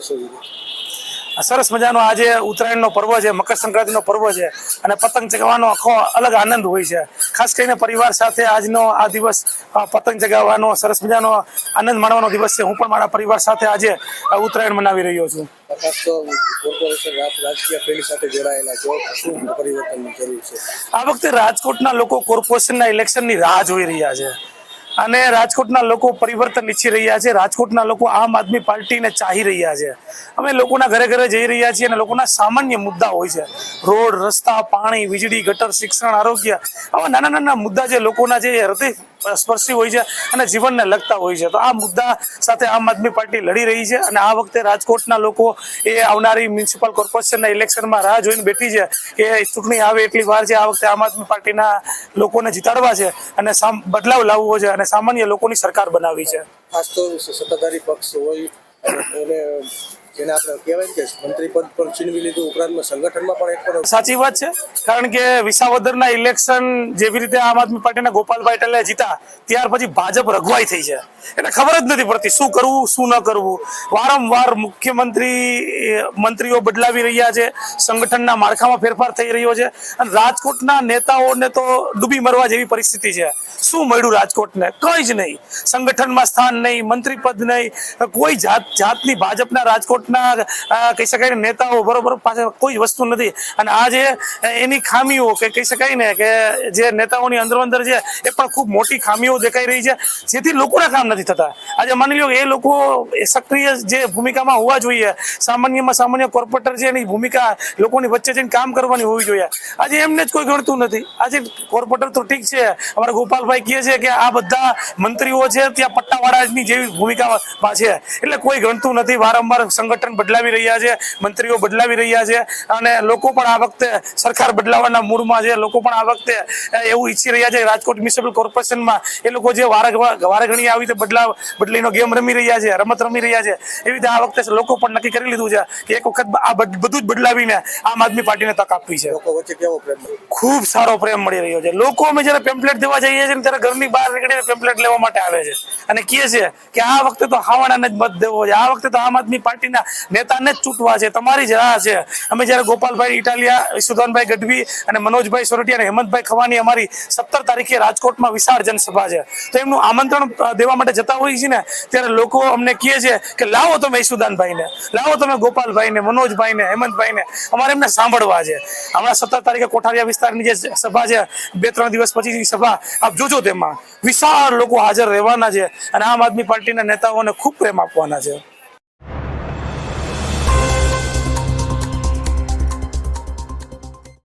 ઉત્સવ સુધી. સરસ મજાનો આજે ઉત્તરાયણનો પર્વ છે મકર સંક્રાંતિનો પર્વ છે અને પતંગ ચગાવવાનો આખો અલગ આનંદ હોય છે. ખાસ કરીને પરિવાર સાથે આજનો આ દિવસ પતંગ ચગાવવાનો સરસ મજાનો આનંદ માણવાનો દિવસ છે. હું પણ મારા પરિવાર સાથે આજે ઉત્તરાયણ મનાવી રહ્યો છે? આ વખતે રાજકોટના લોકો કોર્પોરેશનના ઇલેક્શનની રાહ જોઈ રહ્યા છે. અને રાજકોટના લોકો પરિવર્તન ઈચ્છી રહ્યા છે. રાજકોટના લોકો આમ આદમી પાર્ટીને ચાહી રહ્યા છે. અમે લોકોના ઘરે ઘરે જઈ રહ્યા છીએ અને લોકોના સામાન્ય મુદ્દા હોય છે. રોડ, રસ્તા, પાણી, વીજળી, ગટર, શિક્ષણ, આરોગ્ય. આવા નાના નાના મુદ્દા જે લોકોના જે હૃદય સ્પર્શી હોય છે અને જીવનને લગતા હોય છે. તો આ મુદ્દા સાથે આમ આદમી પાર્ટી લડી રહી છે અને આ વખતે રાજકોટના લોકો એ આવનારી મ્યુનિસિપલ કોર્પોરેશનના ઇલેક્શનમાં રાહ જોઈને બેઠી છે કે ચૂંટણી આવે એટલી વાર છે, આ વખતે આમ આદમી પાર્ટીના લોકોને જીતાડવા છે અને બદલાવ લાવવો છે અને સામાન્ય લોકોની સરકાર બનાવી છે. ખાસ તો સત્તાધારી પક્ષ હોય અને જેને આપણે કહેવાય કે મંત્રી પદ પણ છીનવી લીધું ઉપરાંતમાં સંગઠનમાં પણ એક સાચી વાત છે. કારણ કે વિસાવદરના ઇલેક્શન જેવી રીતે આમ આદમી પાર્ટીના ગોપાલભાઈ ટલે જીતા, ત્યાર પછી ભાજપ રઘવાઈ થઈ છે. એને ખબર જ નથી પડતી શું કરવું, શું ન કરવું. વારંવાર મુખ્યમંત્રી મંત્રીઓ બદલાવી રહ્યા છે. સંગઠનના માળખામાં ફેરફાર થઈ રહ્યો છે. અને રાજકોટના નેતાઓને તો ડૂબી મરવા જેવી પરિસ્થિતિ છે. શું મળ્યું રાજકોટને? કંઈ જ નહીં. સંગઠનમાં સ્થાન નહીં, મંત્રી પદ નહીં. કોઈ જાત, જાતની ભાજપના રાજકોટના અ, કહી શકાય નેતાઓ બરોબર પાસે કોઈ વસ્તુ નથી. અને આજે એની ખામીઓ કે કહી શકાય ને કે જે નેતાઓની અંદરો અંદર છે એ પણ ખૂબ મોટી ખામીઓ દેખાઈ રહી છે જેથી લોકોના કામ નથી થતા. આજે માની લો એ લોકો સક્રિય જે ભૂમિકામાં હોવા જોઈએ સામાન્યમાં સામાન્ય કોર્પોરેટર છે એની ભૂમિકા લોકોની વચ્ચે જઈને કામ કરવાની હોવી જોઈએ. આજે એમને જ કોઈ ગણતું નથી. આજે કોર્પોરેટર તો ઠીક છે અમારા ગોપાલભાઈ કહે છે કે આ બધા મંત્રીઓ છે ત્યાં પટ્ટાવાળાની જેવી ભૂમિકામાં છે. એટલે કોઈ ગણતું નથી વારંવાર સંગઠન બદલાવી રહ્યા છે મંત્રીઓ બદલાવી રહ્યા છે અને લોકો પણ આ વખતે સરકાર બદલાવાના મૂડમાં છે. લોકો પણ આ વખતે એવું ઈચ્છી રહ્યા છે રાજકોટ મ્યુનિસિપલ કોર્પોરેશનમાં એ લોકો જે વારે વારે ઘણી આવી રીતે બદલાવ બદલીનો ગેમ રમી રહ્યા છે રમત રમી રહ્યા છે એવી રીતે આ વખતે લોકો પણ નક્કી કરી લીધું છે કે એક વખત આ બધ- જ બદલાવીને આમ આદમી પાર્ટીને તક આપવી છે. લોકો વચ્ચે કેવો પ્રેમ? ખૂબ સારો પ્રેમ મળી રહ્યો છે. લોકો અમે જ્યારે પેમ્પલેટ દેવા જઈએ છીએ ને ત્યારે ઘરની બહાર નીકળીને પેમ્પલેટ લેવા માટે આવે છે. અને કહે છે કે આ વખતે તો હાવાણાને જ મત દેવો છે. આ વખતે તો આમ આદમી પાર્ટીના નેતાને જ ચૂંટવા છે. તમારી જ રાહ છે. અમે જ્યારે ગોપાલભાઈ ઇટાલિયા, ઈસુદાનભાઈ ગઢવી અને મનોજભાઈ સોરઠિયા અને હેમંતભાઈ ખવાની અમારી સત્તર તારીખે રાજકોટમાં વિશાળ જનસભા છે. તો એમનું આમંત્રણ દેવા માટે જતા હોઈએ છીએ ને, ત્યારે લોકો અમને કહે છે કે, લાવો તમે ઈસુદાનભાઈને. લાવો તમે ગોપાલભાઈને, મનોજભાઈને, હેમંતભાઈને. અમારે એમને સાંભળવા છે. હમણાં સત્તર તારીખે કોઠારિયા વિસ્તારની જે સભા છે બે ત્રણ દિવસ પછી સભા, આપ જોજો તેમાં. વિશાળ લોકો હાજર રહેવાના છે અને આમ આદમી પાર્ટીના નેતાઓને ખૂબ પ્રેમ આપવાના છે.